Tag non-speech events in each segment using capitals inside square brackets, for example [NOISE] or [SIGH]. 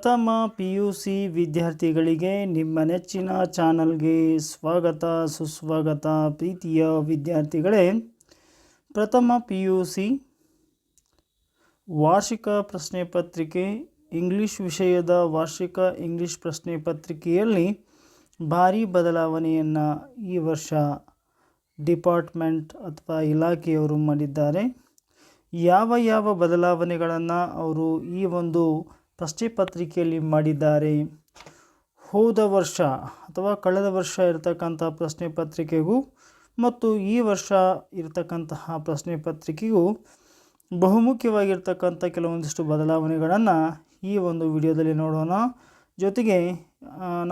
ಪ್ರಥಮ P U C ವಿದ್ಯಾರ್ಥಿಗಳಿಗೆ ನಿಮ್ಮ ನೆಚ್ಚಿನ ಚಾನಲ್ಗೆ ಸ್ವಾಗತ, ಸುಸ್ವಾಗತ. ಪ್ರೀತಿಯ ವಿದ್ಯಾರ್ಥಿಗಳೇ, ಪ್ರಥಮ ಪಿ ಯು ಸಿ ವಾರ್ಷಿಕ ಪ್ರಶ್ನೆ ಪತ್ರಿಕೆ, ಇಂಗ್ಲಿಷ್ ವಿಷಯದ ವಾರ್ಷಿಕ ಇಂಗ್ಲಿಷ್ ಪ್ರಶ್ನೆ ಪತ್ರಿಕೆಯಲ್ಲಿ ಭಾರೀ ಬದಲಾವಣೆಯನ್ನು ಈ ವರ್ಷ ಡಿಪಾರ್ಟ್ಮೆಂಟ್ ಅಥವಾ ಇಲಾಖೆಯವರು ಮಾಡಿದ್ದಾರೆ. ಯಾವ ಯಾವ ಬದಲಾವಣೆಗಳನ್ನು ಅವರು ಈ ಒಂದು ಪ್ರಶ್ನೆ ಪತ್ರಿಕೆಯಲ್ಲಿ ಮಾಡಿದ್ದಾರೆ. ಹೋದ ವರ್ಷ ಅಥವಾ ಕಳೆದ ವರ್ಷ ಇರತಕ್ಕಂಥ ಪ್ರಶ್ನೆ ಪತ್ರಿಕೆಗೂ ಮತ್ತು ಈ ವರ್ಷ ಇರತಕ್ಕಂತಹ ಪ್ರಶ್ನೆ ಪತ್ರಿಕೆಗೂ ಬಹುಮುಖ್ಯವಾಗಿರ್ತಕ್ಕಂಥ ಕೆಲವೊಂದಿಷ್ಟು ಬದಲಾವಣೆಗಳನ್ನು ಈ ಒಂದು ವಿಡಿಯೋದಲ್ಲಿ ನೋಡೋಣ. ಜೊತೆಗೆ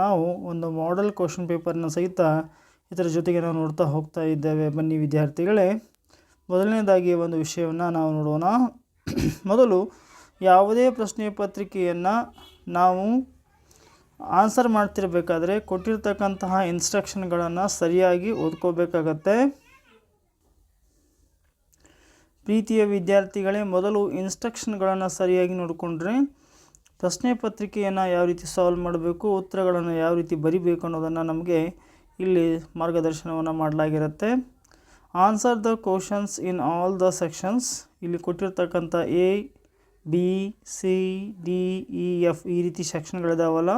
ನಾವು ಒಂದು ಮಾಡೆಲ್ ಕ್ವಶನ್ ಪೇಪರ್ನ ಸಹಿತ ಇದರ ಜೊತೆಗೆ ನಾವು ನೋಡ್ತಾ ಹೋಗ್ತಾ ಇದ್ದೇವೆ. ಬನ್ನಿ ವಿದ್ಯಾರ್ಥಿಗಳೇ, ಮೊದಲನೇದಾಗಿ ಒಂದು ವಿಷಯವನ್ನು ನಾವು ನೋಡೋಣ. ಮೊದಲು ಯಾವುದೇ ಪ್ರಶ್ನೆ ಪತ್ರಿಕೆಯನ್ನು ನಾವು ಆನ್ಸರ್ ಮಾಡ್ತಿರಬೇಕಾದ್ರೆ ಕೊಟ್ಟಿರ್ತಕ್ಕಂತಹ ಇನ್ಸ್ಟ್ರಕ್ಷನ್ಗಳನ್ನು ಸರಿಯಾಗಿ ಓದ್ಕೋಬೇಕಾಗತ್ತೆ. ಪ್ರೀತಿಯ ವಿದ್ಯಾರ್ಥಿಗಳೇ, ಮೊದಲು ಇನ್ಸ್ಟ್ರಕ್ಷನ್ಗಳನ್ನು ಸರಿಯಾಗಿ ನೋಡಿಕೊಂಡ್ರೆ ಪ್ರಶ್ನೆ ಪತ್ರಿಕೆಯನ್ನು ಯಾವ ರೀತಿ ಸಾಲ್ವ್ ಮಾಡಬೇಕು, ಉತ್ತರಗಳನ್ನು ಯಾವ ರೀತಿ ಬರಿಬೇಕು ಅನ್ನೋದನ್ನು ನಮಗೆ ಇಲ್ಲಿ ಮಾರ್ಗದರ್ಶನವನ್ನು ಮಾಡಲಾಗಿರುತ್ತೆ. Answer the questions in all the sections ಇಲ್ಲಿ ಕೊಟ್ಟಿರ್ತಕ್ಕಂಥ A B C D E F ಈ ರೀತಿ ಸೆಕ್ಷನ್ಗಳಿದಾವಲ್ಲ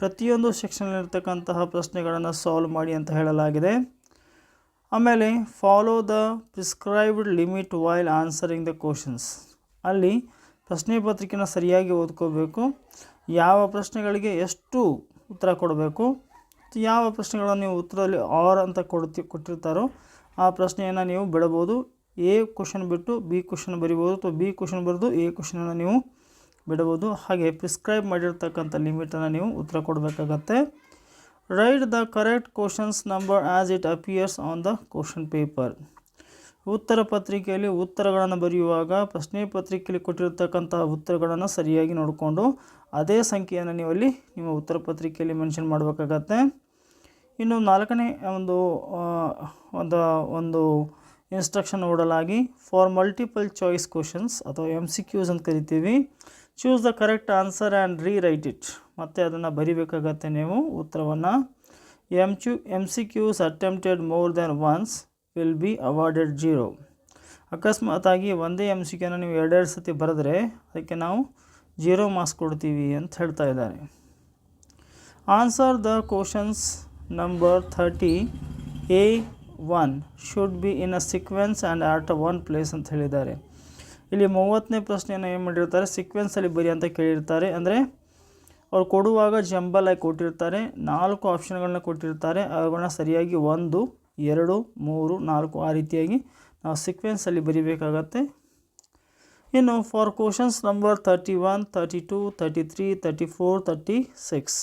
ಪ್ರತಿಯೊಂದು ಸೆಕ್ಷನ್ನಲ್ಲಿರ್ತಕ್ಕಂತಹ ಪ್ರಶ್ನೆಗಳನ್ನು ಸಾಲ್ವ್ ಮಾಡಿ ಅಂತ ಹೇಳಲಾಗಿದೆ. ಆಮೇಲೆ follow the prescribed limit while answering the questions ಅಲ್ಲಿ ಪ್ರಶ್ನೆ ಪತ್ರಿಕೆನ ಸರಿಯಾಗಿ ಓದ್ಕೋಬೇಕು. ಯಾವ ಪ್ರಶ್ನೆಗಳಿಗೆ ಎಷ್ಟು ಉತ್ತರ ಕೊಡಬೇಕು? ಯಾವ ಪ್ರಶ್ನೆಗಳನ್ನು ನೀವು ಉತ್ತರದಲ್ಲಿ ಆರ್ ಅಂತ ಕೊಡ್ತಿ, ಕೊಟ್ಟಿರ್ತಾರೋ ಆ ಪ್ರಶ್ನೆಯನ್ನು ನೀವು ಬಿಡಬೋದು ಎ ಕ್ವಶನ್ ಬಿಟ್ಟು ಬಿ ಕ್ವಶನ್ ಬರಿಬೋದು ಅಥವಾ ಬಿ ಕ್ವಶನ್ ಬರೆದು ಎ ಕ್ವಶನನ್ನು ನೀವು ಬಿಡಬಹುದು. ಹಾಗೆ ಪ್ರಿಸ್ಕ್ರೈಬ್ ಮಾಡಿರ್ತಕ್ಕಂಥ ಲಿಮಿಟನ್ನು ನೀವು ಉತ್ತರ ಕೊಡಬೇಕಾಗತ್ತೆ. Write the correct questions number as it appears on the question paper ಉತ್ತರ ಪತ್ರಿಕೆಯಲ್ಲಿ ಉತ್ತರಗಳನ್ನು ಬರೆಯುವಾಗ ಪ್ರಶ್ನೆ ಪತ್ರಿಕೆಯಲ್ಲಿ ಕೊಟ್ಟಿರತಕ್ಕಂತಹ ಉತ್ತರಗಳನ್ನು ಸರಿಯಾಗಿ ನೋಡಿಕೊಂಡು ಅದೇ ಸಂಖ್ಯೆಯನ್ನು ನೀವು ಅಲ್ಲಿ ನಿಮ್ಮ ಉತ್ತರ ಪತ್ರಿಕೆಯಲ್ಲಿ ಮೆನ್ಷನ್ ಮಾಡಬೇಕಾಗತ್ತೆ. ಇನ್ನು ನಾಲ್ಕನೇ ಒಂದು ಒಂದು ಒಂದು ಇನ್ಸ್ಟ್ರಕ್ಷನ್ ನೋಡಲಾಗಿ ಫಾರ್ ಮಲ್ಟಿಪಲ್ ಚಾಯ್ಸ್ ಕ್ವಶನ್ಸ್ ಅಥವಾ ಎಂ ಸಿ ಕ್ಯೂಸ್ ಅಂತ ಕರಿತೀವಿ. Choose the correct answer and rewrite it ಮತ್ತು ಅದನ್ನು ಬರಿಬೇಕಾಗತ್ತೆ ನೀವು ಉತ್ತರವನ್ನು. M Q M C Qs attempted more than once will be awarded zero ಅಕಸ್ಮಾತಾಗಿ ಒಂದೇ ಎಂ ಸಿ ಕ್ಯೂನ ನೀವು ಎರಡೆರಡು ಸತಿ ಬರೆದ್ರೆ ಅದಕ್ಕೆ ನಾವು ಜೀರೋ ಮಾರ್ಕ್ಸ್ ಕೊಡ್ತೀವಿ ಅಂತ ಹೇಳ್ತಾ ಇದ್ದಾರೆ. Answer the questions number thirty A one should be in a sequence and at a one place ಅಂತ ಹೇಳಿದ್ದಾರೆ. ಇಲ್ಲಿ ಮೂವತ್ತನೇ ಪ್ರಶ್ನೆಯನ್ನು ಏನು ಮಾಡಿರ್ತಾರೆ? ಸಿಕ್ವೆನ್ಸಲ್ಲಿ ಬರಿ ಅಂತ ಕೇಳಿರ್ತಾರೆ. ಅಂದರೆ ಅವ್ರು ಕೊಡುವಾಗ ಜಂಬಲ್ ಆಗಿ ಕೊಟ್ಟಿರ್ತಾರೆ. ನಾಲ್ಕು ಆಪ್ಷನ್ಗಳನ್ನ ಕೊಟ್ಟಿರ್ತಾರೆ. ಅವುಗಳನ್ನ ಸರಿಯಾಗಿ ಒಂದು, ಎರಡು, ಮೂರು, ನಾಲ್ಕು ಆ ರೀತಿಯಾಗಿ ನಾವು ಸಿಕ್ವೆನ್ಸಲ್ಲಿ ಬರಿಬೇಕಾಗತ್ತೆ. ಇನ್ನು for questions number thirty one thirty two thirty three thirty four thirty six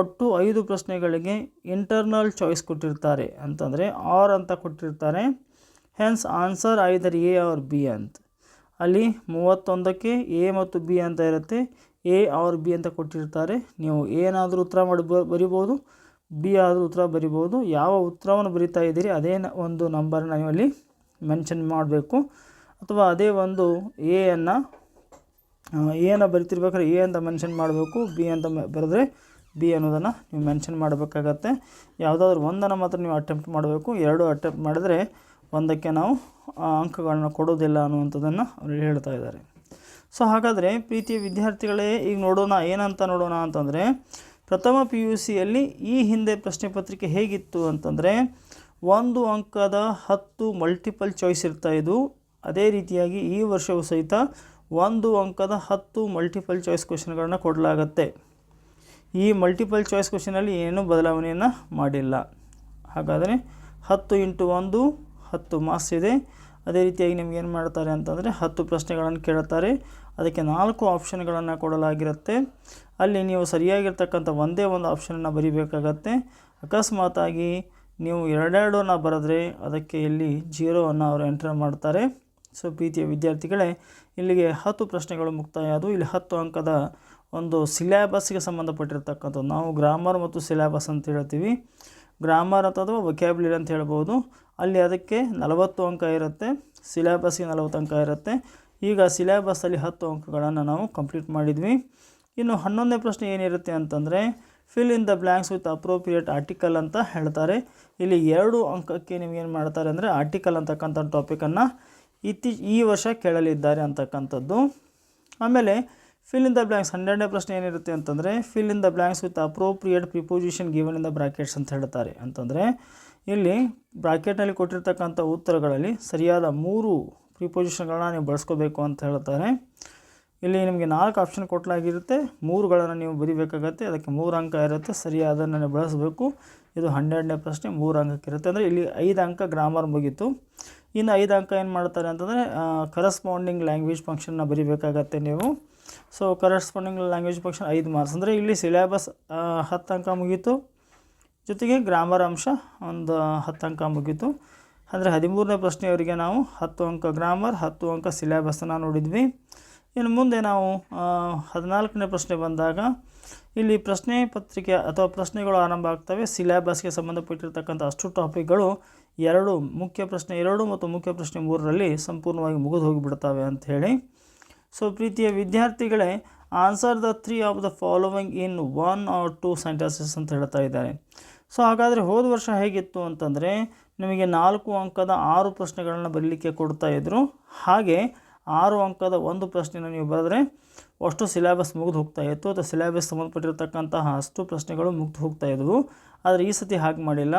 ಒಟ್ಟು ಐದು ಪ್ರಶ್ನೆಗಳಿಗೆ ಇಂಟರ್ನಲ್ ಚಾಯ್ಸ್ ಕೊಟ್ಟಿರ್ತಾರೆ. ಅಂತಂದರೆ ಆರ್ ಅಂತ ಕೊಟ್ಟಿರ್ತಾರೆ. Hence answer either A or B ಅಂತ. ಅಲ್ಲಿ ಮೂವತ್ತೊಂದಕ್ಕೆ ಎ ಮತ್ತು ಬಿ ಅಂತ ಇರುತ್ತೆ. ಎ ಆರ್ ಬಿ ಅಂತ ಕೊಟ್ಟಿರ್ತಾರೆ. ನೀವು ಏನಾದರೂ ಉತ್ತರ ಮಾಡಿ ಬರಿಬೋದು. ಬಿ ಆದರೂ ಉತ್ತರ ಬರಿಬೋದು. ಯಾವ ಉತ್ತರವನ್ನು ಬರಿತಾ ಇದ್ದೀರಿ ಅದೇ ಒಂದು ನಂಬರ್ನ ನೀವು ಅಲ್ಲಿ ಮೆನ್ಷನ್ ಮಾಡಬೇಕು. ಅಥವಾ ಅದೇ ಒಂದು ಎ ಅನ್ನು ಎನ ಬರಿತಿರ್ಬೇಕಾದ್ರೆ ಎ ಅಂತ ಮೆನ್ಷನ್ ಮಾಡಬೇಕು. ಬಿ ಅಂತ ಬರೆದ್ರೆ ಬಿ ಅನ್ನೋದನ್ನು ನೀವು ಮೆನ್ಷನ್ ಮಾಡಬೇಕಾಗತ್ತೆ. ಯಾವುದಾದ್ರೂ ಒಂದನ್ನು ಮಾತ್ರ ನೀವು ಅಟೆಂಪ್ಟ್ ಮಾಡಬೇಕು. ಎರಡು ಅಟೆಂಪ್ಟ್ ಮಾಡಿದರೆ ಒಂದಕ್ಕೆ ನಾವು ಅಂಕಗಳನ್ನ ಕೊಡೋದಿಲ್ಲ ಅನ್ನುವಂಥದ್ದನ್ನು ಅವರು ಹೇಳ್ತಾ ಇದ್ದಾರೆ. ಸೊ, ಹಾಗಾದರೆ ಪ್ರೀತಿಯ ವಿದ್ಯಾರ್ಥಿಗಳೇ, ಈಗ ನೋಡೋಣ, ಏನಂತ ನೋಡೋಣ ಅಂತಂದರೆ, ಪ್ರಥಮ ಪಿ ಯು ಸಿಯಲ್ಲಿ ಈ ಹಿಂದೆ ಪ್ರಶ್ನೆ ಪತ್ರಿಕೆ ಹೇಗಿತ್ತು ಅಂತಂದರೆ, ಒಂದು ಅಂಕದ ಹತ್ತು ಮಲ್ಟಿಪಲ್ ಚಾಯ್ಸ್ ಇರ್ತಾ ಇದ್ವು. ಅದೇ ರೀತಿಯಾಗಿ ಈ ವರ್ಷವೂ ಸಹಿತ ಒಂದು ಅಂಕದ ಹತ್ತು ಮಲ್ಟಿಪಲ್ ಚಾಯ್ಸ್ ಕ್ವೆಶನ್ಗಳನ್ನ ಕೊಡಲಾಗತ್ತೆ. ಈ ಮಲ್ಟಿಪಲ್ ಚಾಯ್ಸ್ ಕ್ವಶನಲ್ಲಿ ಏನೂ ಬದಲಾವಣೆಯನ್ನು ಮಾಡಿಲ್ಲ. ಹಾಗಾದರೆ ಹತ್ತು ಇಂಟು ಒಂದು, ಹತ್ತು ಮಾರ್ಕ್ಸ್ ಇದೆ. ಅದೇ ರೀತಿಯಾಗಿ ನಿಮ್ಗೆ ಏನು ಮಾಡ್ತಾರೆ ಅಂತಂದರೆ ಹತ್ತು ಪ್ರಶ್ನೆಗಳನ್ನು ಕೇಳುತ್ತಾರೆ ಅದಕ್ಕೆ ನಾಲ್ಕು ಆಪ್ಷನ್ಗಳನ್ನು ಕೊಡಲಾಗಿರುತ್ತೆ. ಅಲ್ಲಿ ನೀವು ಸರಿಯಾಗಿರ್ತಕ್ಕಂಥ ಒಂದೇ ಒಂದು ಆಪ್ಷನನ್ನು ಬರಿಬೇಕಾಗತ್ತೆ. ಅಕಸ್ಮಾತಾಗಿ ನೀವು ಎರಡೆರಡನ್ನ ಬರೆದ್ರೆ ಅದಕ್ಕೆ ಇಲ್ಲಿ ಜೀರೋವನ್ನು ಅವರು ಎಂಟರ್ ಮಾಡ್ತಾರೆ. ಸೊ, ಪ್ರೀತಿಯ ವಿದ್ಯಾರ್ಥಿಗಳೇ, ಇಲ್ಲಿಗೆ ಹತ್ತು ಪ್ರಶ್ನೆಗಳು ಮುಕ್ತಾಯ ಅದು ಇಲ್ಲಿ ಹತ್ತು ಅಂಕದ ಒಂದು ಸಿಲೆಬಸ್ಗೆ ಸಂಬಂಧಪಟ್ಟಿರ್ತಕ್ಕಂಥದ್ದು ನಾವು ಗ್ರಾಮರ್ ಮತ್ತು ಸಿಲೆಬಸ್ ಅಂತ ಹೇಳ್ತೀವಿ. ಗ್ರಾಮರ್ ಅಥವಾ ವೊಕ್ಯಾಬ್ಯುಲರಿ ಅಂತ ಹೇಳ್ಬೋದು. ಅಲ್ಲಿ ಅದಕ್ಕೆ ನಲವತ್ತು ಅಂಕ ಇರುತ್ತೆ ಸಿಲೆಬಸ್ಗೆ ನಲವತ್ತು ಅಂಕ ಇರುತ್ತೆ. ಈಗ ಸಿಲೆಬಸ್ಸಲ್ಲಿ ಹತ್ತು ಅಂಕಗಳನ್ನು ನಾವು ಕಂಪ್ಲೀಟ್ ಮಾಡಿದ್ವಿ. ಇನ್ನು ಹನ್ನೊಂದನೇ ಪ್ರಶ್ನೆ ಏನಿರುತ್ತೆ ಅಂತಂದರೆ fill in the blanks with appropriate article ಅಂತ ಹೇಳ್ತಾರೆ. ಇಲ್ಲಿ ಎರಡು ಅಂಕಕ್ಕೆ ನಿಮಗೇನು ಮಾಡ್ತಾರೆ ಅಂದರೆ ಆರ್ಟಿಕಲ್ ಅಂತಕ್ಕಂಥ ಟಾಪಿಕನ್ನು ಇತ್ತೀಚೆ ಈ ವರ್ಷ ಕೇಳಲಿದ್ದಾರೆ ಅಂತಕ್ಕಂಥದ್ದು. ಆಮೇಲೆ ಫಿಲ್ ಇನ್ ದ ಬ್ಲ್ಯಾಂಕ್ಸ್ ಹನ್ನೆರಡನೇ ಪ್ರಶ್ನೆ ಏನಿರುತ್ತೆ ಅಂತಂದರೆ fill in the blanks with appropriate preposition given in the brackets ಅಂತ ಹೇಳ್ತಾರೆ ಅಂತಂದರೆ, ಇಲ್ಲಿ ಬ್ರಾಕೆಟ್ನಲ್ಲಿ ಕೊಟ್ಟಿರ್ತಕ್ಕಂಥ ಉತ್ತರಗಳಲ್ಲಿ ಸರಿಯಾದ ಮೂರು ಪ್ರಿಪೋಸಿಷನ್ಗಳನ್ನ ನೀವು ಬಳಸ್ಕೋಬೇಕು ಅಂತ ಹೇಳ್ತಾರೆ ಇಲ್ಲಿ ನಿಮಗೆ ನಾಲ್ಕು ಆಪ್ಷನ್ ಕೊಟ್ಟಲಾಗಿರುತ್ತೆ ಮೂರುಗಳನ್ನು ನೀವು ಬರಿಬೇಕಾಗತ್ತೆ. ಅದಕ್ಕೆ ಮೂರು ಅಂಕ ಇರುತ್ತೆ. ಸರಿಯಾದನ್ನು ನೀವು ಬಳಸಬೇಕು. ಇದು ಹನ್ನೆರಡನೇ ಪ್ರಶ್ನೆ. ಮೂರು ಅಂಕಕ್ಕೆ ಇರುತ್ತೆ ಅಂದರೆ ಇಲ್ಲಿ ಐದು ಅಂಕ ಗ್ರಾಮರ್ ಮುಗೀತು. ಇನ್ನು ಐದು ಅಂಕ ಏನು ಮಾಡ್ತಾರೆ ಅಂತಂದರೆ ಕರೆಸ್ಪಾಂಡಿಂಗ್ ಲ್ಯಾಂಗ್ವೇಜ್ ಫಂಕ್ಷನ್ನ ಬರಿಬೇಕಾಗತ್ತೆ ನೀವು. ಸೊ ಕರೆಸ್ಪಾಂಡಿಂಗ್ ಲ್ಯಾಂಗ್ವೇಜ್ ಪೋರ್ಷನ್ ಐದು ಮಾರ್ಕ್ಸ್ ಅಂದರೆ ಇಲ್ಲಿ ಸಿಲೆಬಸ್ ಹತ್ತು ಅಂಕ ಮುಗೀತು. ಜೊತೆಗೆ ಗ್ರಾಮರ್ ಅಂಶ, ಒಂದು ಹತ್ತು ಅಂಕ ಮುಗೀತು. ಅಂದರೆ ಹದಿಮೂರನೇ ಪ್ರಶ್ನೆಯವರಿಗೆ ನಾವು ಹತ್ತು ಅಂಕ ಗ್ರಾಮರ್ ಹತ್ತು ಅಂಕ ಸಿಲೆಬಸ್ಸನ್ನು ನೋಡಿದ್ವಿ. ಇನ್ನು ಮುಂದೆ ನಾವು ಹದಿನಾಲ್ಕನೇ ಪ್ರಶ್ನೆ ಬಂದಾಗ, ಇಲ್ಲಿ ಪ್ರಶ್ನೆ ಪತ್ರಿಕೆ ಅಥವಾ ಪ್ರಶ್ನೆಗಳು ಆರಂಭ ಆಗ್ತವೆ. ಸಿಲೆಬಸ್ಗೆ ಸಂಬಂಧಪಟ್ಟಿರ್ತಕ್ಕಂಥ ಅಷ್ಟು ಟಾಪಿಕ್ಗಳು ಎರಡು ಮುಖ್ಯ ಪ್ರಶ್ನೆ, ಎರಡು ಮತ್ತು ಮುಖ್ಯ ಪ್ರಶ್ನೆ ಮೂರರಲ್ಲಿ ಸಂಪೂರ್ಣವಾಗಿ ಮುಗಿದು ಹೋಗಿಬಿಡ್ತವೆ ಅಂಥೇಳಿ ಸೊ ಪ್ರೀತಿಯ ವಿದ್ಯಾರ್ಥಿಗಳೇ answer the three of the following in one or two sentences ಅಂತ ಹೇಳ್ತಾ ಇದ್ದಾರೆ. ಸೊ ಹಾಗಾದರೆ ಹೋದ ವರ್ಷ ಹೇಗಿತ್ತು ಅಂತಂದರೆ, ನಿಮಗೆ ನಾಲ್ಕು ಅಂಕದ ಆರು ಪ್ರಶ್ನೆಗಳನ್ನು ಬರಲಿಕ್ಕೆ ಕೊಡ್ತಾ ಇದ್ದರು ಹಾಗೆ ಆರು ಅಂಕದ ಒಂದು ಪ್ರಶ್ನೆನ ನೀವು ಬರೆದ್ರೆ ಅಷ್ಟು ಸಿಲೆಬಸ್ ಮುಗಿದು ಹೋಗ್ತಾ ಇತ್ತು. ಅಥವಾ ಸಿಲೆಬಸ್ ಸಂಬಂಧಪಟ್ಟಿರತಕ್ಕಂತಹ ಅಷ್ಟು ಪ್ರಶ್ನೆಗಳು ಮುಗ್ದು ಹೋಗ್ತಾ ಇದ್ವು. ಆದರೆ ಈ ಸತಿ ಹಾಗೆ ಮಾಡಿಲ್ಲ.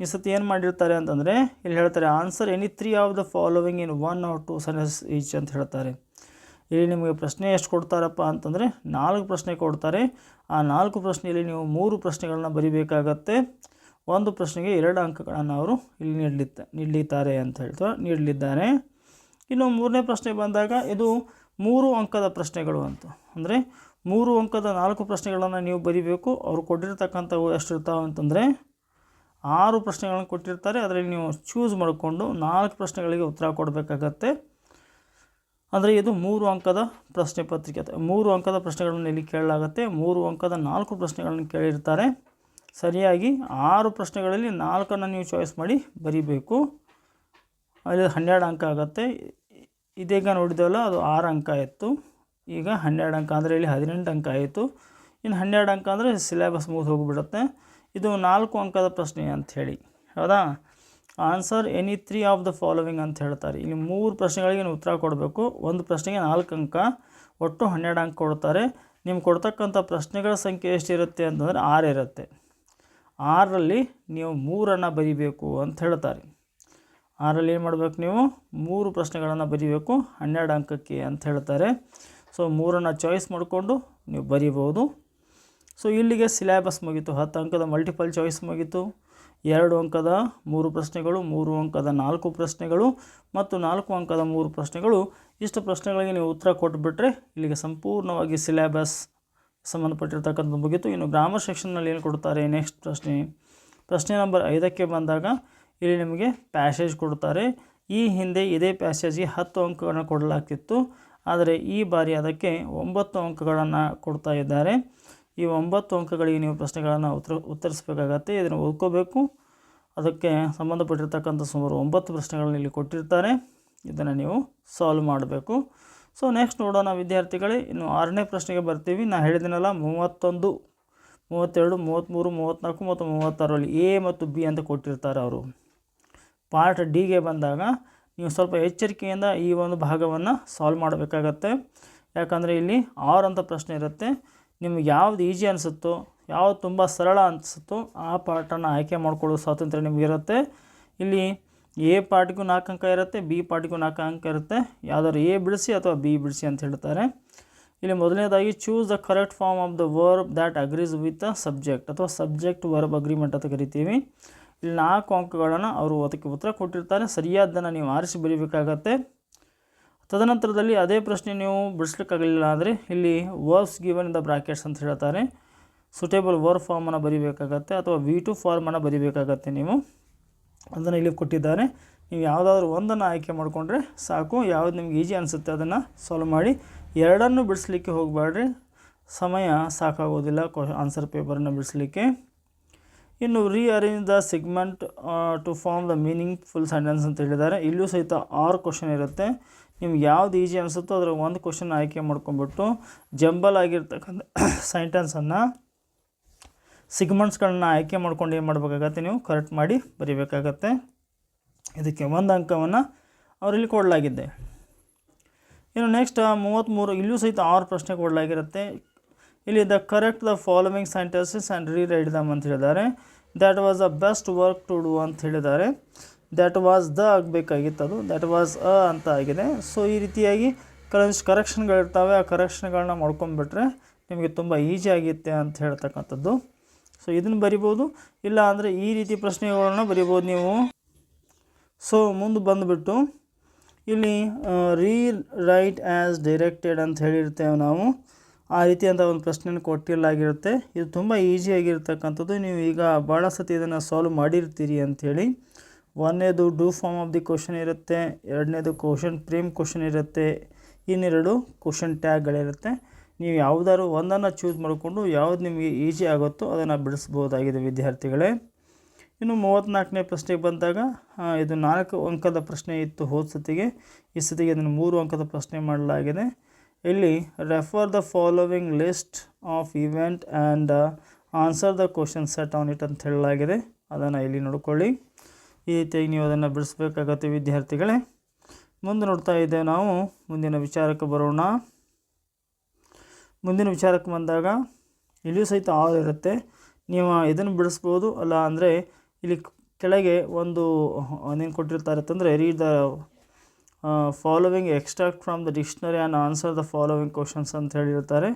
ಈ ಸತಿ ಏನು ಮಾಡಿರ್ತಾರೆ ಅಂತಂದರೆ, ಇಲ್ಲಿ ಹೇಳ್ತಾರೆ answer any three of the following in one or two sentences each ಅಂತ ಹೇಳ್ತಾರೆ. ಇಲ್ಲಿ ನಿಮಗೆ ಪ್ರಶ್ನೆ ಎಷ್ಟು ಕೊಡ್ತಾರಪ್ಪ ಅಂತಂದರೆ ನಾಲ್ಕು ಪ್ರಶ್ನೆ ಕೊಡ್ತಾರೆ. ಆ ನಾಲ್ಕು ಪ್ರಶ್ನೆಯಲ್ಲಿ ನೀವು ಮೂರು ಪ್ರಶ್ನೆಗಳನ್ನ ಬರಿಬೇಕಾಗತ್ತೆ. ಒಂದು ಪ್ರಶ್ನೆಗೆ ಎರಡು ಅಂಕಗಳನ್ನು ಅವರು ಇಲ್ಲಿ ನೀಡಲಿತ್ತ, ನೀಡಲಿದ್ದಾರೆ ಅಂತ ಹೇಳ್ತಾ ನೀಡಲಿದ್ದಾರೆ ಇನ್ನು ಮೂರನೇ ಪ್ರಶ್ನೆ ಬಂದಾಗ ಇದು ಮೂರು ಅಂಕದ ಪ್ರಶ್ನೆಗಳು ಅಂತ. ಅಂದರೆ ಮೂರು ಅಂಕದ ನಾಲ್ಕು ಪ್ರಶ್ನೆಗಳನ್ನು ನೀವು ಬರಿಬೇಕು. ಅವರು ಕೊಟ್ಟಿರ್ತಕ್ಕಂಥವು ಎಷ್ಟಿರ್ತಾವೆ ಅಂತಂದರೆ ಆರು ಪ್ರಶ್ನೆಗಳನ್ನು ಕೊಟ್ಟಿರ್ತಾರೆ. ಅದರಲ್ಲಿ ನೀವು ಚೂಸ್ ಮಾಡಿಕೊಂಡು ನಾಲ್ಕು ಪ್ರಶ್ನೆಗಳಿಗೆ ಉತ್ತರ ಕೊಡಬೇಕಾಗತ್ತೆ. ಅಂದರೆ ಇದು ಮೂರು ಅಂಕದ ಪ್ರಶ್ನೆ ಪತ್ರಿಕೆ ಮೂರು ಅಂಕದ ಪ್ರಶ್ನೆಗಳನ್ನು ಇಲ್ಲಿ ಕೇಳಲಾಗುತ್ತೆ. ಮೂರು ಅಂಕದ ನಾಲ್ಕು ಪ್ರಶ್ನೆಗಳನ್ನು ಕೇಳಿರ್ತಾರೆ. ಸರಿಯಾಗಿ ಆರು ಪ್ರಶ್ನೆಗಳಲ್ಲಿ ನಾಲ್ಕನ್ನು ನೀವು ಚಾಯ್ಸ್ ಮಾಡಿ ಬರಿಬೇಕು. ಅಲ್ಲಿ ಹನ್ನೆರಡು ಅಂಕ ಆಗುತ್ತೆ. ಇದೀಗ ನೋಡಿದೆವಲ್ಲ, ಅದು ಆರು ಅಂಕ ಇತ್ತು ಈಗ ಹನ್ನೆರಡು ಅಂಕ ಅಂದರೆ ಇಲ್ಲಿ ಹದಿನೆಂಟು ಅಂಕ ಆಯಿತು. ಇನ್ನು ಹನ್ನೆರಡು ಅಂಕ ಅಂದರೆ ಸಿಲೆಬಸ್ ಮುಗಿದು ಹೋಗಿಬಿಡುತ್ತೆ. ಇದು ನಾಲ್ಕು ಅಂಕದ ಪ್ರಶ್ನೆ ಅಂತ ಹೇಳಿ. ಹೌದಾ? Answer any three of the following ಅಂತ ಹೇಳ್ತಾರೆ. ಇಲ್ಲಿ ಮೂರು ಪ್ರಶ್ನೆಗಳಿಗೆ ನೀವು ಉತ್ತರ ಕೊಡಬೇಕು. ಒಂದು ಪ್ರಶ್ನೆಗೆ ನಾಲ್ಕು ಅಂಕ, ಒಟ್ಟು ಹನ್ನೆರಡು ಅಂಕ ಕೊಡ್ತಾರೆ. ನಿಮ್ಗೆ ಕೊಡ್ತಕ್ಕಂಥ ಪ್ರಶ್ನೆಗಳ ಸಂಖ್ಯೆ ಎಷ್ಟಿರುತ್ತೆ ಅಂತಂದರೆ ಆರು ಇರುತ್ತೆ. ಆರರಲ್ಲಿ ನೀವು ಮೂರನ್ನು ಬರಿಬೇಕು ಅಂತ ಹೇಳ್ತಾರೆ. ಆರಲ್ಲಿ ಏನು ಮಾಡಬೇಕು ನೀವು? ಮೂರು ಪ್ರಶ್ನೆಗಳನ್ನು ಬರಿಬೇಕು, ಹನ್ನೆರಡು ಅಂಕಕ್ಕೆ ಅಂತ ಹೇಳ್ತಾರೆ. ಸೊ ಮೂರನ್ನು ಚಾಯ್ಸ್ ಮಾಡಿಕೊಂಡು ನೀವು ಬರಿಬೋದು ಸೊ ಇಲ್ಲಿಗೆ ಸಿಲೆಬಸ್ ಮುಗೀತು. ಹತ್ತು ಅಂಕದ ಮಲ್ಟಿಪಲ್ ಚಾಯ್ಸ್ ಮುಗೀತು. ಎರಡು ಅಂಕದ ಮೂರು ಪ್ರಶ್ನೆಗಳು, ಮೂರು ಅಂಕದ ನಾಲ್ಕು ಪ್ರಶ್ನೆಗಳು ಮತ್ತು ನಾಲ್ಕು ಅಂಕದ ಮೂರು ಪ್ರಶ್ನೆಗಳು. ಇಷ್ಟು ಪ್ರಶ್ನೆಗಳಿಗೆ ನೀವು ಉತ್ತರ ಕೊಟ್ಟುಬಿಟ್ರೆ ಇಲ್ಲಿಗೆ ಸಂಪೂರ್ಣವಾಗಿ ಸಿಲೆಬಸ್ ಸಂಬಂಧಪಟ್ಟಿರ್ತಕ್ಕಂಥ ಮುಗೀತು. ಇನ್ನು ಗ್ರಾಮರ್ ಸೆಕ್ಷನ್ನಲ್ಲಿ ಏನು ಕೊಡ್ತಾರೆ? ನೆಕ್ಸ್ಟ್ ಪ್ರಶ್ನೆ. ಪ್ರಶ್ನೆ ನಂಬರ್ ಐದಕ್ಕೆ ಬಂದಾಗ ಇಲ್ಲಿ ನಿಮಗೆ ಪ್ಯಾಸೇಜ್ ಕೊಡ್ತಾರೆ. ಈ ಹಿಂದೆ ಇದೇ ಪ್ಯಾಸೇಜ್ಗೆ ಹತ್ತು ಅಂಕಗಳನ್ನು ಕೊಡಲಾಗ್ತಿತ್ತು. ಆದರೆ ಈ ಬಾರಿ ಅದಕ್ಕೆ ಒಂಬತ್ತು ಅಂಕಗಳನ್ನು ಕೊಡ್ತಾ ಇದ್ದಾರೆ. ಈ ಒಂಬತ್ತು ಅಂಕಗಳಿಗೆ ನೀವು ಪ್ರಶ್ನೆಗಳನ್ನು ಉತ್ತರ ಉತ್ತರಿಸಬೇಕಾಗತ್ತೆ. ಇದನ್ನು ಓದ್ಕೋಬೇಕು. ಅದಕ್ಕೆ ಸಂಬಂಧಪಟ್ಟಿರ್ತಕ್ಕಂಥ ಸುಮಾರು ಒಂಬತ್ತು ಪ್ರಶ್ನೆಗಳನ್ನು ಇಲ್ಲಿ ಕೊಟ್ಟಿರ್ತಾರೆ. ಇದನ್ನು ನೀವು ಸಾಲ್ವ್ ಮಾಡಬೇಕು. ಸೊ ನೆಕ್ಸ್ಟ್ ನೋಡೋಣ ವಿದ್ಯಾರ್ಥಿಗಳೇ, ಇನ್ನು ಆರನೇ ಪ್ರಶ್ನೆಗೆ ಬರ್ತೀವಿ. ನಾನು ಹೇಳಿದ್ದೀನಲ್ಲ ಮೂವತ್ತೊಂದು, ಮೂವತ್ತೆರಡು ಮೂವತ್ತ್ಮೂರು ಮೂವತ್ತ್ನಾಲ್ಕು ಮತ್ತು ಮೂವತ್ತಾರರಲ್ಲಿ ಎ ಮತ್ತು ಬಿ ಅಂತ ಕೊಟ್ಟಿರ್ತಾರೆ ಅವರು. ಪಾರ್ಟ್ ಡಿಗೆ ಬಂದಾಗ ನೀವು ಸ್ವಲ್ಪ ಎಚ್ಚರಿಕೆಯಿಂದ ಈ ಒಂದು ಭಾಗವನ್ನು ಸಾಲ್ವ್ ಮಾಡಬೇಕಾಗತ್ತೆ. ಯಾಕಂದರೆ ಇಲ್ಲಿ ಆರು ಅಂತ ಪ್ರಶ್ನೆ ಇರುತ್ತೆ. ನಿಮ್ಗೆ ಯಾವ್ದು ಈಜಿ ಅನಿಸುತ್ತೋ, ಯಾವ್ದು ತುಂಬ ಸರಳ ಅನಿಸುತ್ತೋ ಆ ಪಾರ್ಟನ್ನು ಆಯ್ಕೆ ಮಾಡ್ಕೊಳ್ಳೋ ಸ್ವಾತಂತ್ರ್ಯ ನಿಮಗಿರುತ್ತೆ. ಇಲ್ಲಿ ಎ ಪಾರ್ಟಿಗೂ ನಾಲ್ಕು ಅಂಕ ಇರುತ್ತೆ, ಬಿ ಪಾರ್ಟಿಗೂ ನಾಲ್ಕು ಅಂಕ ಇರುತ್ತೆ. ಯಾವ್ದಾದ್ರು ಎ ಬಿಡಿಸಿ ಅಥವಾ ಬಿ ಬಿಡಿಸಿ ಅಂತ ಹೇಳ್ತಾರೆ. ಇಲ್ಲಿ ಮೊದಲನೇದಾಗಿ choose the correct form of the verb that agrees with subject ಅಥವಾ ಸಬ್ಜೆಕ್ಟ್ ವರ್ಬ್ ಅಗ್ರಿಮೆಂಟ್ ಅಂತ ಕರಿತೀವಿ. ಇಲ್ಲಿ ನಾಲ್ಕು ಅಂಕಗಳನ್ನು ಅವರು ಅದಕ್ಕೆ ಉತ್ತರ ಕೊಟ್ಟಿರ್ತಾರೆ. ಸರಿಯಾದ್ದನ್ನು ನೀವು ಆರಿಸಿ ಬರೀಬೇಕಾಗತ್ತೆ. ತದನಂತರದಲ್ಲಿ ಅದೇ ಪ್ರಶ್ನೆ ನೀವು ಬಿಡಿಸ್ಲಿಕ್ಕಾಗಲಿಲ್ಲ ಅಂದರೆ ಇಲ್ಲಿ ವರ್ಬ್ಸ್ ಗಿವನ್ ದ ಬ್ರಾಕೆಟ್ಸ್ ಅಂತ ಹೇಳ್ತಾರೆ. ಸುಟೇಬಲ್ ವರ್ಬ್ ಫಾರ್ಮನ್ನು ಬರಿಬೇಕಾಗತ್ತೆ ಅಥವಾ ವಿ ಟು ಫಾರ್ಮನ್ನು ಬರಿಬೇಕಾಗತ್ತೆ ನೀವು. ಅದನ್ನು ಇಲ್ಲಿ ಕೊಟ್ಟಿದ್ದಾರೆ. ನೀವು ಯಾವುದಾದ್ರೂ ಒಂದನ್ನು ಆಯ್ಕೆ ಮಾಡಿಕೊಂಡ್ರೆ ಸಾಕು, ಯಾವ್ದು ನಿಮ್ಗೆ ಈಜಿ ಅನಿಸುತ್ತೆ ಅದನ್ನು ಸಾಲ್ವ್ ಮಾಡಿ. ಎರಡನ್ನು ಬಿಡಿಸ್ಲಿಕ್ಕೆ ಹೋಗಬೇಡ್ರಿ ಸಮಯ ಸಾಕಾಗೋದಿಲ್ಲ ಕ್ವ ಆನ್ಸರ್ ಪೇಪರನ್ನು ಬಿಡಿಸ್ಲಿಕ್ಕೆ. ಇನ್ನು rearrange the segment to form the meaningful sentence ಅಂತ ಹೇಳಿದ್ದಾರೆ. ಇಲ್ಲೂ ಸಹಿತ ಆರು ಕ್ವಶನ್ ಇರುತ್ತೆ. ನಿಮ್ಗೆ ಯಾವ್ದು ಈಜಿ ಅನಿಸುತ್ತೋ ಅದ್ರ ಒಂದು ಕ್ವಶನ್ ಆಯ್ಕೆ ಮಾಡ್ಕೊಂಬಿಟ್ಟು ಜಂಬಲ್ ಆಗಿರ್ತಕ್ಕಂಥ [COUGHS] ಸೆಂಟೆನ್ಸನ್ನು ಸಿಗ್ಮೆಂಟ್ಸ್ಗಳನ್ನ ಆಯ್ಕೆ ಮಾಡ್ಕೊಂಡು ಏನು ಮಾಡಬೇಕಾಗತ್ತೆ ನೀವು? ಕರೆಕ್ಟ್ ಮಾಡಿ ಬರೀಬೇಕಾಗತ್ತೆ. ಇದಕ್ಕೆ ಒಂದು ಅಂಕವನ್ನು ಅವರಲ್ಲಿ ಕೊಡಲಾಗಿದೆ. ಇನ್ನು ನೆಕ್ಸ್ಟ್ ಮೂವತ್ತ್ಮೂರು ಇಲ್ಲೂ ಸಹಿತ ಆರು ಪ್ರಶ್ನೆ ಕೊಡಲಾಗಿರುತ್ತೆ. ಇಲ್ಲಿ the correct the following sentences and rewrite them ಅಂತ ಹೇಳಿದ್ದಾರೆ. That was the best work to do ಅಂತ ಹೇಳಿದ್ದಾರೆ. ದ್ಯಾಟ್ ವಾಸ್ ದ ಆಗಬೇಕಾಗಿತ್ತು ಅದು. ದ್ಯಾಟ್ ವಾಸ್ ಅ ಅಂತ ಆಗಿದೆ. ಸೊ ಈ ರೀತಿಯಾಗಿ ಕೆಲವೊಂದಿಷ್ಟು ಕರೆಕ್ಷನ್ಗಳಿರ್ತವೆ ಆ ಕರೆಕ್ಷನ್ಗಳನ್ನ ಮಾಡ್ಕೊಂಬಿಟ್ರೆ ನಿಮಗೆ ತುಂಬ ಈಸಿ ಆಗಿತ್ತೆ ಅಂತ ಹೇಳ್ತಕ್ಕಂಥದ್ದು. ಸೊ ಇದನ್ನು ಬರಿಬೋದು. ಇಲ್ಲ ಅಂದರೆ ಈ ರೀತಿ ಪ್ರಶ್ನೆಗಳನ್ನ ಬರಿಬೋದು ನೀವು. ಸೊ ಮುಂದೆ ಬಂದುಬಿಟ್ಟು ಇಲ್ಲಿ ರೀ ರೈಟ್ ಆ್ಯಸ್ ಡೈರೆಕ್ಟೆಡ್ ಅಂತ ಹೇಳಿರ್ತೇವೆ ನಾವು. ಆ ರೀತಿಯಂಥ ಒಂದು ಪ್ರಶ್ನೆಯನ್ನು ಕೊಟ್ಟಿರಲಾಗಿರುತ್ತೆ ಇದು ತುಂಬ ಈಸಿಯಾಗಿರ್ತಕ್ಕಂಥದ್ದು ನೀವು ಈಗ ಭಾಳ ಸತಿ ಇದನ್ನು ಸಾಲ್ವ್ ಮಾಡಿರ್ತೀರಿ ಅಂಥೇಳಿ ಒಂದನೇದು do form of the question ಇರುತ್ತೆ, ಎರಡನೇದು ಕ್ವಶನ್ ಪ್ರೇಮ್ ಕ್ವಶನ್ ಇರುತ್ತೆ, ಇನ್ನೆರಡು ಕ್ವಶನ್ ಟ್ಯಾಗ್ಗಳಿರುತ್ತೆ ನೀವು ಯಾವುದಾದ್ರು ಒಂದನ್ನು ಚೂಸ್ ಮಾಡಿಕೊಂಡು ಯಾವ್ದು ನಿಮಗೆ ಈಸಿ ಆಗುತ್ತೋ ಅದನ್ನು ಬಿಡಿಸ್ಬೋದಾಗಿದೆ ವಿದ್ಯಾರ್ಥಿಗಳೇ. ಇನ್ನು ಮೂವತ್ತ್ನಾಲ್ಕನೇ ಪ್ರಶ್ನೆಗೆ ಬಂದಾಗ ಇದು ನಾಲ್ಕು ಅಂಕದ ಪ್ರಶ್ನೆ ಇತ್ತು ಹೋದ ಸತಿಗೆ. ಈ ಸತಿಗೆ ಅದನ್ನು ಮೂರು ಅಂಕದ ಪ್ರಶ್ನೆ ಮಾಡಲಾಗಿದೆ. ಇಲ್ಲಿ refer the following list of event and answer the question set on it ಅಂತ ಹೇಳಲಾಗಿದೆ. ಅದನ್ನು ಇಲ್ಲಿ ನೋಡ್ಕೊಳ್ಳಿ. ಈ ರೀತಿಯಾಗಿ ನೀವು ಅದನ್ನು ಬಿಡಿಸ್ಬೇಕಾಗತ್ತೆ ವಿದ್ಯಾರ್ಥಿಗಳೇ. ಮುಂದೆ ನೋಡ್ತಾ ಇದ್ದೇವೆ ನಾವು. ಮುಂದಿನ ವಿಚಾರಕ್ಕೆ ಬರೋಣ. ಮುಂದಿನ ವಿಚಾರಕ್ಕೆ ಬಂದಾಗ ಇಲ್ಲಿಯೂ ಸಹಿತ ಆರು ಇರುತ್ತೆ. ನೀವು ಇದನ್ನು ಬಿಡಿಸ್ಬೋದು, ಅಲ್ಲ ಅಂದರೆ ಇಲ್ಲಿ ಕೆಳಗೆ ಒಂದು ಏನೇನು ಕೊಟ್ಟಿರ್ತಾರೆ ಅಂತಂದರೆ read the following extract from the dictionary and answer the following questions ಅಂತ ಹೇಳಿರ್ತಾರೆ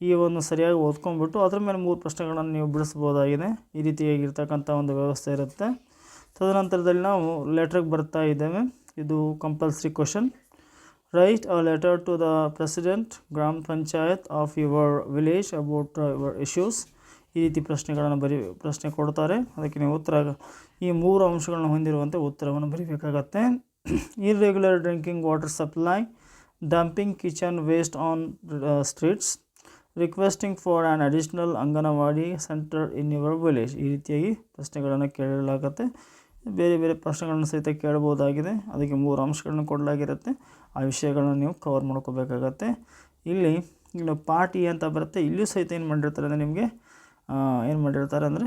ಈ ಒಂದು ಸರಿಯಾಗಿ ಓದ್ಕೊಂಡ್ಬಿಟ್ಟು ಅದ್ರ ಮೇಲೆ ಮೂರು ಪ್ರಶ್ನೆಗಳನ್ನು ನೀವು ಬಿಡಿಸ್ಬೋದಾಗಿದೆ. ಈ ರೀತಿಯಾಗಿರ್ತಕ್ಕಂಥ ಒಂದು ವ್ಯವಸ್ಥೆ ಇರುತ್ತೆ. ತದನಂತರದಲ್ಲಿ ನಾವು ಲೆಟ್ರಿಗೆ ಬರ್ತಾ ಇದ್ದೇವೆ. ಇದು compulsory question write a letter to the president ಗ್ರಾಮ panchayat of your village about your issues ಈ ರೀತಿ ಪ್ರಶ್ನೆಗಳನ್ನು ಬರಿ, ಪ್ರಶ್ನೆ ಕೊಡ್ತಾರೆ. ಅದಕ್ಕೆ ನೀವು ಉತ್ತರ, ಈ ಮೂರು ಅಂಶಗಳನ್ನು ಹೊಂದಿರುವಂತೆ ಉತ್ತರವನ್ನು ಬರೀಬೇಕಾಗತ್ತೆ. Irregular drinking water supply dumping kitchen waste on streets requesting for an additional anganwadi centre in your village ಈ ರೀತಿಯಾಗಿ ಪ್ರಶ್ನೆಗಳನ್ನು ಕೇಳಲಾಗುತ್ತೆ. ಬೇರೆ ಬೇರೆ ಪ್ರಶ್ನೆಗಳನ್ನು ಸಹಿತ ಕೇಳ್ಬೋದಾಗಿದೆ. ಅದಕ್ಕೆ ಮೂರು ಅಂಶಗಳನ್ನು ಕೊಡಲಾಗಿರುತ್ತೆ. ಆ ವಿಷಯಗಳನ್ನು ನೀವು ಕವರ್ ಮಾಡ್ಕೋಬೇಕಾಗತ್ತೆ. ಇಲ್ಲಿ, ಇನ್ನು ಪಾರ್ಟ್ ಅಂತ ಬರುತ್ತೆ. ಇಲ್ಲಿಯೂ ಸಹಿತ ಏನು ಮಾಡಿರ್ತಾರೆ ಅಂದರೆ ನಿಮಗೆ ಏನು ಮಾಡಿರ್ತಾರೆ ಅಂದರೆ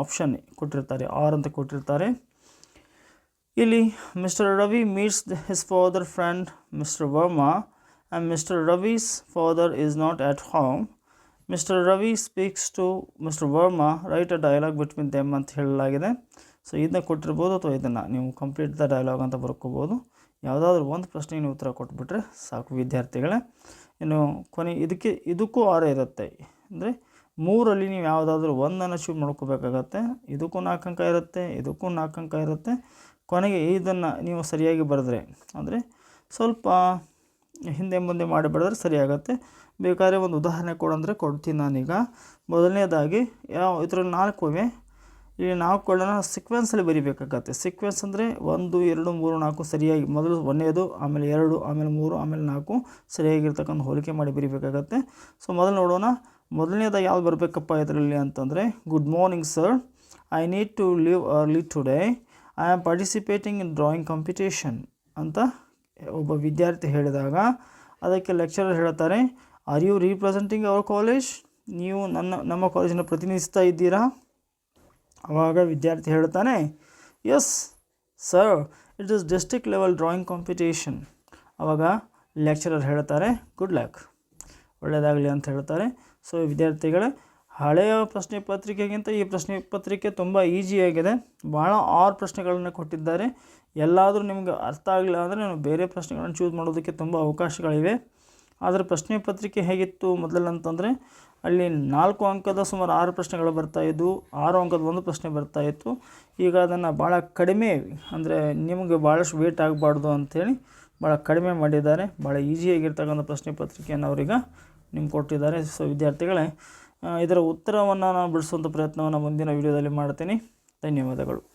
ಆಪ್ಷನ್ ಕೊಟ್ಟಿರ್ತಾರೆ. ಆರ್ ಅಂತ ಕೊಟ್ಟಿರ್ತಾರೆ. ಇಲ್ಲಿ Mr Ravi meets his father friend Mr Verma and Mr Ravi's father is not at home Mr Ravi speaks to Mr Verma write a dialogue between them ಅಂತ ಹೇಳಲಾಗಿದೆ. ಸೊ ಇದನ್ನ ಕೊಟ್ಟಿರ್ಬೋದು ಅಥವಾ ಇದನ್ನು ನೀವು ಕಂಪ್ಲೀಟ್ ದ ಡೈಲಾಗ್ ಅಂತ ಬರ್ಕೋಬೋದು. ಯಾವುದಾದ್ರೂ ಒಂದು ಪ್ರಶ್ನೆಗೆ ನೀವು ಉತ್ತರ ಕೊಟ್ಬಿಟ್ರೆ ಸಾಕು ವಿದ್ಯಾರ್ಥಿಗಳೇ. ಇನ್ನು ಕೊನೆ ಇದಕ್ಕೆ, ಇದಕ್ಕೂ ಆರು ಇರುತ್ತೆ. ಅಂದರೆ ಮೂರಲ್ಲಿ ನೀವು ಯಾವುದಾದ್ರೂ ಒಂದನ್ನು ಚೂಸ್ ಮಾಡ್ಕೋಬೇಕಾಗತ್ತೆ. ಇದಕ್ಕೂ ನಾಲ್ಕು ಅಂಕ ಇರುತ್ತೆ, ಇದಕ್ಕೂ ನಾಲ್ಕು ಅಂಕ ಇರುತ್ತೆ. ಕೊನೆಗೆ ಇದನ್ನು ನೀವು ಸರಿಯಾಗಿ ಬರೆದ್ರೆ, ಅಂದರೆ ಸ್ವಲ್ಪ ಹಿಂದೆ ಮುಂದೆ ಮಾಡಿ ಬರೆದ್ರೆ ಸರಿಯಾಗತ್ತೆ. ಬೇಕಾದ್ರೆ ಒಂದು ಉದಾಹರಣೆ ಕೊಡಂದರೆ ಕೊಡ್ತೀನಿ ನಾನೀಗ. ಮೊದಲನೇದಾಗಿ, ಯಾವ ಇದರಲ್ಲಿ ನಾಲ್ಕು ಇವೆ. ಈ ಕೊಡೋಣ ಸಿಕ್ವೆನ್ಸಲ್ಲಿ ಬರಿಬೇಕಾಗತ್ತೆ. ಸಿಕ್ವೆನ್ಸ್ ಅಂದರೆ ಒಂದು, ಎರಡು, ಮೂರು, ನಾಲ್ಕು ಸರಿಯಾಗಿ ಮೊದಲು ಒಂದನೇದು, ಆಮೇಲೆ ಎರಡು, ಆಮೇಲೆ ಮೂರು, ಆಮೇಲೆ ನಾಲ್ಕು ಸರಿಯಾಗಿರ್ತಕ್ಕಂಥ ಹೋಲಿಕೆ ಮಾಡಿ ಬರಿಬೇಕಾಗತ್ತೆ. ಸೊ ಮೊದಲು ನೋಡೋಣ. ಮೊದಲನೇದಾಗಿ ಯಾವ್ದು ಬರಬೇಕಪ್ಪ ಇದರಲ್ಲಿ ಅಂತಂದರೆ good morning sir I need to leave early today I am participating in drawing competition ಅಂತ ಒಬ್ಬ ವಿದ್ಯಾರ್ಥಿ ಹೇಳಿದಾಗ, ಅದಕ್ಕೆ ಲೆಕ್ಚರರ್ ಹೇಳ್ತಾರೆ are you representing our college ನೀವು ನನ್ನ, ನಮ್ಮ ಕಾಲೇಜನ್ನು ಪ್ರತಿನಿಧಿಸ್ತಾ ಇದ್ದೀರಾ? ಆವಾಗ ವಿದ್ಯಾರ್ಥಿ ಹೇಳ್ತಾನೆ yes sir it is district level drawing competition ಆವಾಗ ಲೆಕ್ಚರರ್ ಹೇಳ್ತಾರೆ ಗುಡ್ ಲಕ್ ಒಳ್ಳೆಯದಾಗಲಿ ಅಂತ ಹೇಳ್ತಾರೆ. ಸೊ ವಿದ್ಯಾರ್ಥಿಗಳೇ, ಹಳೆಯ ಪ್ರಶ್ನೆ ಪತ್ರಿಕೆಗಿಂತ ಈ ಪ್ರಶ್ನೆ ಪತ್ರಿಕೆ ತುಂಬ ಈಸಿಯಾಗಿದೆ ಭಾಳ ಆರು ಪ್ರಶ್ನೆಗಳನ್ನು ಕೊಟ್ಟಿದ್ದಾರೆ. ಎಲ್ಲಾದರೂ ನಿಮ್ಗೆ ಅರ್ಥ ಆಗಲಿಲ್ಲ ಅಂದರೆ ನೀವು ಬೇರೆ ಪ್ರಶ್ನೆಗಳನ್ನು ಚೂಸ್ ಮಾಡೋದಕ್ಕೆ ತುಂಬ ಅವಕಾಶಗಳಿವೆ. ಆದರೆ ಪ್ರಶ್ನೆ ಪತ್ರಿಕೆ ಹೇಗಿತ್ತು ಮೊದಲಂತಂದರೆ, ಅಲ್ಲಿ ನಾಲ್ಕು ಅಂಕದ ಸುಮಾರು ಆರು ಪ್ರಶ್ನೆಗಳು ಬರ್ತಾ ಇದ್ದವು ಆರು ಅಂಕದ ಒಂದು ಪ್ರಶ್ನೆ ಬರ್ತಾ ಇತ್ತು. ಈಗ ಅದನ್ನು ಭಾಳ ಕಡಿಮೆ, ಅಂದರೆ ನಿಮಗೆ ಭಾಳಷ್ಟು ವೇಟ್ ಆಗಬಾರ್ದು ಅಂಥೇಳಿ ಭಾಳ ಕಡಿಮೆ ಮಾಡಿದ್ದಾರೆ. ಭಾಳ ಈಸಿಯಾಗಿರ್ತಕ್ಕಂಥ ಪ್ರಶ್ನೆ ಪತ್ರಿಕೆಯನ್ನು ಅವ್ರಿಗೆ ನಿಮ್ಗೆ ಕೊಟ್ಟಿದ್ದಾರೆ. ಸೊ, ವಿದ್ಯಾರ್ಥಿಗಳೇ ಇದರ ಉತ್ತರವನ್ನು ನಾನು ಬಿಡಿಸುವಂಥ ಪ್ರಯತ್ನವನ್ನು ಮುಂದಿನ ವಿಡಿಯೋದಲ್ಲಿ ಮಾಡ್ತೀನಿ. ಧನ್ಯವಾದಗಳು.